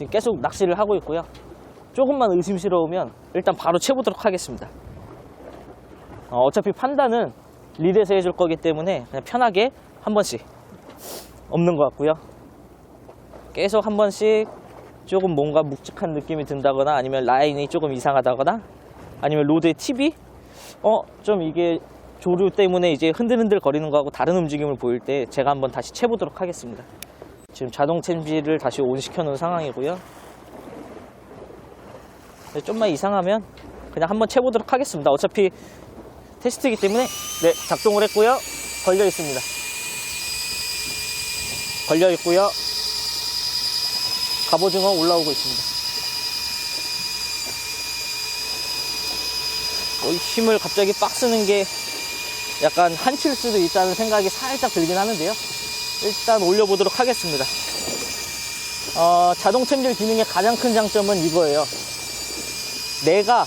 지금 계속 낚시를 하고 있고요. 조금만 의심스러우면 일단 바로 채보도록 하겠습니다. 어, 어차피 판단은 리드에서 해줄 거기 때문에 그냥 편하게 한 번씩 없는 것 같고요. 계속 한 번씩 조금 뭔가 묵직한 느낌이 든다거나 아니면 라인이 조금 이상하다거나 아니면 로드의 팁이 어 좀 이게 조류 때문에 이제 흔들흔들 거리는 거하고 다른 움직임을 보일 때 제가 한번 다시 채보도록 하겠습니다. 지금 자동 챔질을 다시 온 시켜 놓은 상황이고요. 네, 좀만 이상하면 그냥 한번 채보도록 하겠습니다. 어차피 테스트이기 때문에 네 작동을 했고요. 걸려 있습니다. 걸려 있고요. 갑오징어 올라오고 있습니다. 어, 이 힘을 갑자기 빡 쓰는 게 약간 한칠 수도 있다는 생각이 살짝 들긴 하는데요. 일단 올려보도록 하겠습니다. 어, 자동 챔질 기능의 가장 큰 장점은 이거예요. 내가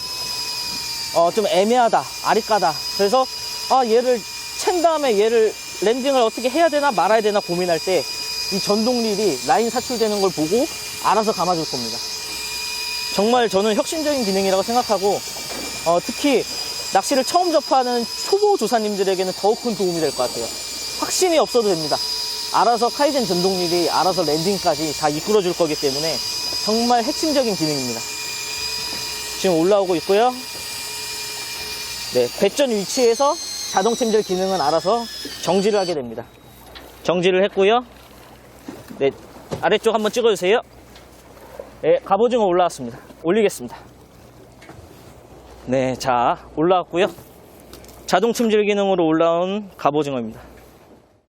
어, 좀 애매하다, 아리까다. 그래서 아, 얘를 챈 다음에 얘를 랜딩을 어떻게 해야 되나 말아야 되나 고민할 때 이 전동릴이 라인 사출되는 걸 보고 알아서 감아줄 겁니다. 정말 저는 혁신적인 기능이라고 생각하고 어, 특히 낚시를 처음 접하는 초보 조사님들에게는 더욱 큰 도움이 될 것 같아요. 확신이 없어도 됩니다. 알아서 카이젠 전동릴이 알아서 랜딩까지 다 이끌어 줄 거기 때문에 정말 핵심적인 기능입니다. 지금 올라오고 있고요. 네, 배전 위치에서 자동 챔질 기능은 알아서 정지를 하게 됩니다. 정지를 했고요. 네, 아래쪽 한번 찍어주세요. 네, 갑오징어 올라왔습니다. 올리겠습니다. 네, 자, 올라왔고요. 자동 챔질 기능으로 올라온 갑오징어입니다.